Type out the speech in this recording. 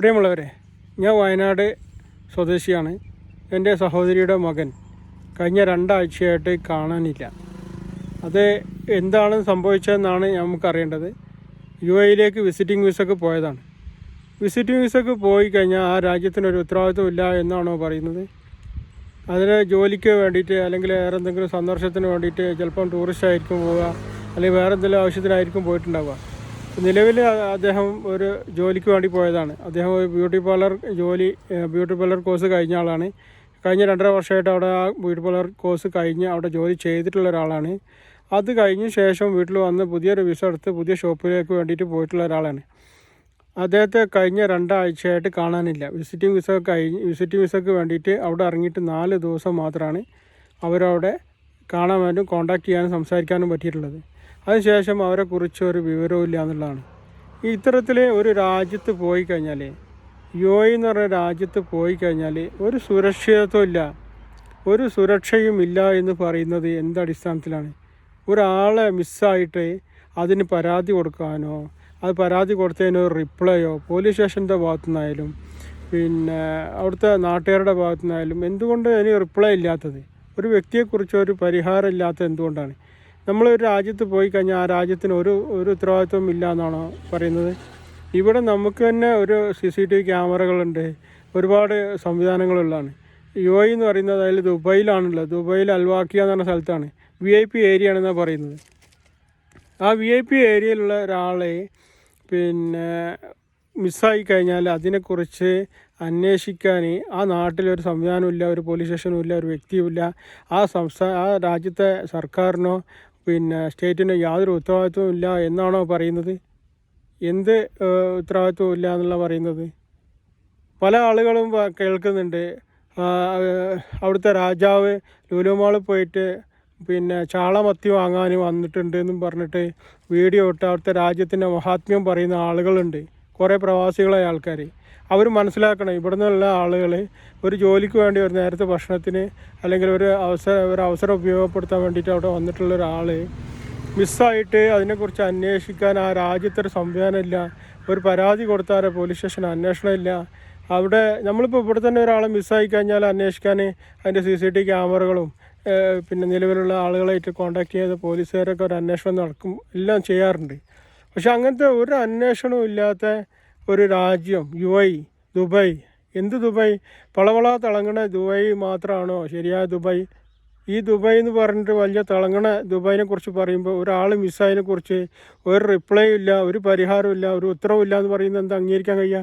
പ്രിയമുള്ളവരെ ഞാൻ വയനാട് സ്വദേശിയാണ്. എന്റെ സഹോദരിയുടെ മകൻ കഴിഞ്ഞ രണ്ടാഴ്ചയായിട്ട് കാണാനില്ല. അത് എന്താണ് സംഭവിച്ചതെന്നാണ് നമുക്കറിയേണ്ടത്. യു എയിലേക്ക് വിസിറ്റിംഗ് വിസക്ക് പോയതാണ്. വിസിറ്റിംഗ് വിസക്ക് പോയി കഴിഞ്ഞാൽ ആ രാജ്യത്തിനൊരു ഉത്തരവാദിത്വം ഇല്ല എന്നാണോ പറയുന്നത്. അതിന് ജോലിക്ക് വേണ്ടിയിട്ട് അല്ലെങ്കിൽ വേറെ എന്തെങ്കിലും സന്ദർശത്തിന് വേണ്ടിയിട്ട് ചിലപ്പം ടൂറിസ്റ്റ് ആയിരിക്കും പോവുക അല്ലെങ്കിൽ വേറെ എന്തെങ്കിലും ആവശ്യത്തിനായിരിക്കും പോയിട്ടുണ്ടാവുക. നിലവിൽ അദ്ദേഹം ഒരു ജോലിക്ക് വേണ്ടി പോയതാണ്. അദ്ദേഹം ഒരു ബ്യൂട്ടി പാർലർ ജോലി ബ്യൂട്ടി പാർലർ കോഴ്സ് കഴിഞ്ഞ ആളാണ്. കഴിഞ്ഞ രണ്ടര വർഷമായിട്ട് അവിടെ ആ ബ്യൂട്ടി പാർലർ കോഴ്സ് കഴിഞ്ഞ് അവിടെ ജോലി ചെയ്തിട്ടുള്ള ഒരാളാണ്. അത് കഴിഞ്ഞ ശേഷം വീട്ടിൽ വന്ന് പുതിയൊരു വിസ എടുത്ത് പുതിയ ഷോപ്പിലേക്ക് വേണ്ടിയിട്ട് പോയിട്ടുള്ള ഒരാളാണ്. അദ്ദേഹത്തെ കഴിഞ്ഞ രണ്ടാഴ്ചയായിട്ട് കാണാനില്ല. വിസിറ്റിംഗ് വിസ കഴിഞ്ഞ് വിസിറ്റിംഗ് വിസയ്ക്ക് വേണ്ടിയിട്ട് അവിടെ ഇറങ്ങിയിട്ട് നാല് ദിവസം മാത്രമാണ് അവരവിടെ കാണാൻ വേണ്ടി കോണ്ടാക്ട് ചെയ്യാനും സംസാരിക്കാനും പറ്റിയിട്ടുള്ളത്. അതിനുശേഷം അവരെക്കുറിച്ച് ഒരു വിവരവും ഇല്ല എന്നുള്ളതാണ് ഇത്തരത്തിൽ ഒരു രാജ്യത്ത് പോയി കഴിഞ്ഞാൽ യു എ എന്ന് പറഞ്ഞ രാജ്യത്ത് പോയി കഴിഞ്ഞാൽ ഒരു സുരക്ഷിതത്വം ഇല്ല. ഒരു സുരക്ഷയും ഇല്ല എന്ന് പറയുന്നത് എന്തടിസ്ഥാനത്തിലാണ് ഒരാളെ മിസ്സായിട്ട് അതിന് പരാതി കൊടുക്കാനോ അത് പരാതി കൊടുത്തതിന് ഒരു റിപ്ലൈയോ പോലീസ് സ്റ്റേഷന്റെ ഭാഗത്തു നിന്നായാലും പിന്നെ അവിടുത്തെ നാട്ടുകാരുടെ ഭാഗത്തു നിന്നായാലും എന്തുകൊണ്ട് അതിന് റിപ്ലൈ ഇല്ലാത്തത്? ഒരു വ്യക്തിയെക്കുറിച്ച് ഒരു പരിഹാരം ഇല്ലാത്തത് എന്തുകൊണ്ടാണ്? നമ്മൾ ഒരു രാജ്യത്ത് പോയി കഴിഞ്ഞാൽ ആ രാജ്യത്തിന് ഒരു ഒരു ഉത്തരവാദിത്വം ഇല്ല എന്നാണോ പറയുന്നത്? ഇവിടെ നമുക്ക് തന്നെ ഒരു സി സി ടി വി ക്യാമറകളുണ്ട്. ഒരുപാട് സംവിധാനങ്ങളുള്ളതാണ്. യു എ എന്ന് പറയുന്നത് അതിൽ ദുബൈയിലാണുള്ളത്. ദുബൈയിൽ അൽവാക്കിയ എന്ന് പറഞ്ഞ സ്ഥലത്താണ്. വി ഐ പി ഏരിയ ആണെന്നാണ് പറയുന്നത്. ആ വി ഐ പി ഏരിയയിലുള്ള ഒരാളെ പിന്നെ മിസ്സായി കഴിഞ്ഞാൽ അതിനെക്കുറിച്ച് അന്വേഷിക്കാൻ ആ നാട്ടിലൊരു സംവിധാനമില്ല ഒരു പോലീസ് സ്റ്റേഷനും ഇല്ല ഒരു വ്യക്തിയുമില്ല. ആ സംസ്ഥാന ആ രാജ്യത്തെ സർക്കാരിനോ പിന്നെ സ്റ്റേറ്റിന് യാതൊരു ഉത്തരവാദിത്വവും ഇല്ല എന്നാണോ പറയുന്നത്? എന്ത് ഉത്തരവാദിത്വം ഇല്ല എന്നുള്ള പറയുന്നത്? പല ആളുകളും കേൾക്കുന്നുണ്ട്. അവിടുത്തെ രാജാവ് ലുലുമാളിൽ പോയിട്ട് പിന്നെ ചാളമത്തി വാങ്ങാൻ വന്നിട്ടുണ്ട് എന്നും പറഞ്ഞിട്ട് വീഡിയോ ഇട്ട് അവിടുത്തെ രാജ്യത്തിന്റെ മഹാത്മ്യം പറയുന്ന ആളുകളുണ്ട്. കുറേ പ്രവാസികളായ ആൾക്കാർ അവർ മനസ്സിലാക്കണം ഇവിടെ നിന്നുള്ള ആളുകൾ ഒരു ജോലിക്ക് വേണ്ടി ഒരു നേരത്തെ ഭക്ഷണത്തിന് അല്ലെങ്കിൽ ഒരു അവസരം ഒരു അവസരം ഉപയോഗപ്പെടുത്താൻ വേണ്ടിയിട്ട് അവിടെ വന്നിട്ടുള്ള ഒരാൾ മിസ്സായിട്ട് അതിനെക്കുറിച്ച് അന്വേഷിക്കാൻ ആ രാജ്യത്തൊരു സംവിധാനം ഇല്ല. ഒരു പരാതി കൊടുത്താൽ പോലീസ് സ്റ്റേഷൻ അന്വേഷണം ഇല്ല. അവിടെ നമ്മളിപ്പോൾ ഇവിടെ തന്നെ ഒരാളെ മിസ്സായി കഴിഞ്ഞാൽ അന്വേഷിക്കാൻ അതിന്റെ സി സി ടി ക്യാമറകളും പിന്നെ നിലവിലുള്ള ആളുകളായിട്ട് കോൺടാക്ട് ചെയ്ത് പോലീസുകാരൊക്കെ ഒരു അന്വേഷണം നടക്കും എല്ലാം ചെയ്യാറുണ്ട്. പക്ഷെ അങ്ങനത്തെ ഒരു അന്വേഷണവും ഇല്ലാത്ത ഒരു രാജ്യം യു ഐ ദുബായ് എന്ത് ദുബായ് പളവള തിളങ്ങണ ദുബായ് മാത്രമാണോ ശരിയായ ദുബായ് ഈ ദുബായ് എന്ന് പറഞ്ഞിട്ട് വലിയ തിളങ്ങണ ദുബായിനെ കുറിച്ച് പറയുമ്പോൾ ഒരാൾ മിസ്സായതിനെ കുറിച്ച് ഒരു റിപ്ലൈ ഇല്ല ഒരു പരിഹാരമില്ല ഒരു ഉത്തരവില്ല എന്ന് പറയുന്നത് എന്താ അംഗീകരിക്കാൻ കഴിയുക